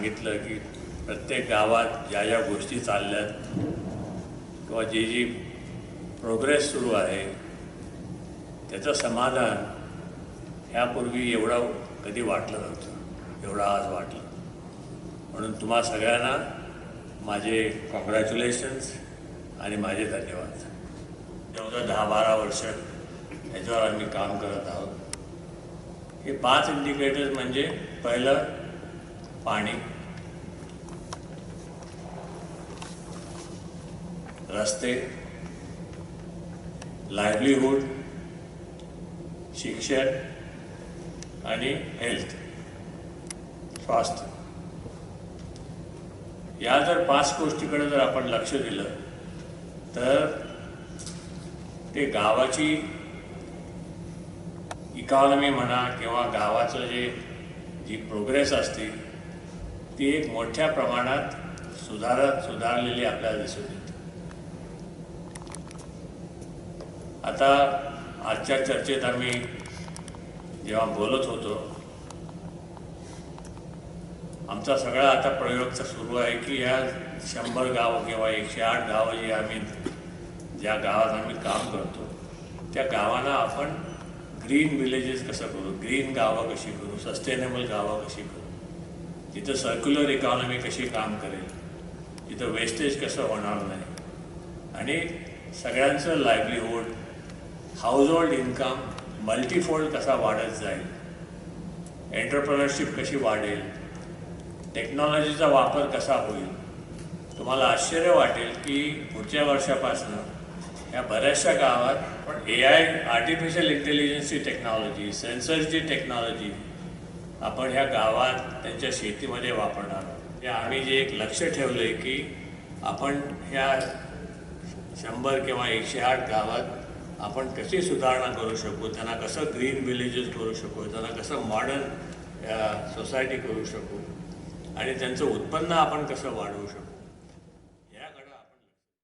सांगितलं की प्रत्येक गावात ज्या ज्या गोष्टी चालल्यात किंवा जी जी प्रोग्रेस सुरू आहे त्याचं समाधान ह्यापूर्वी एवढं कधी वाटलं नव्हतं एवढं आज वाटलं. म्हणून तुम्हा सगळ्यांना माझे कॉंग्रॅच्युलेशन्स आणि माझे धन्यवाद. जवळजवळ दहा बारा वर्ष याच्यावर आम्ही काम करत आहोत. हे पाच इंडिकेटर्स म्हणजे पहिलं पाणी. रस्ते. लाईव्हलीहूड शिक्षण. आणि हेल्थ स्वास्थ्य. या जर पाच गोष्टीकडे जर आपण लक्ष दिलं तर ते गावाची इकॉनॉमी म्हणा किंवा गावाचं जे जी प्रोग्रेस असते ती एक मोठ्या प्रमाणात सुधारत सुधारलेली आपल्याला दिसून येते. आता आजच्या चर्चेत आम्ही जेव्हा बोलत होतो आमचा सगळा आता प्रयोग सुरू आहे की या शंभर गाव किंवा एकशे आठ गावं जी आम्ही ज्या गावात आम्ही काम करतो त्या गावांना आपण ग्रीन विलेजेस कसं करू? ग्रीन गावं कशी करू? सस्टेनेबल गावं कशी करू? तिथं सर्क्युलर इकॉनॉमी कशी काम करेल तिथं वेस्टेज कसं होणार नाही आणि सगळ्यांचं लाईव्हलीहूड हाऊसहोल्ड इन्कम मल्टीफोल्ड कसा वाढत जाईल एंटरप्रेनरशिप कशी वाढेल टेक्नॉलॉजीचा वापर कसा होईल तुम्हाला आश्चर्य वाटेल की पुढच्या वर्षापासून या बऱ्याचशा गावात पण ए आय आर्टिफिशियल इंटेलिजन्सची टेक्नॉलॉजी सेन्सर्सची टेक्नॉलॉजी आपण ह्या गावात त्यांच्या शेतीमध्ये वापरणार आहोत. आम्ही जे एक लक्ष ठेवलं आहे की आपण ह्या शंभर किंवा एकशे आठ गावात आपण कशी सुधारणा करू शकू? त्यांना कसं ग्रीन विलेजेस करू शकू? त्यांना कसं मॉडर्न सोसायटी करू शकू? आणि त्यांचं उत्पन्न आपण कसं वाढवू शकू?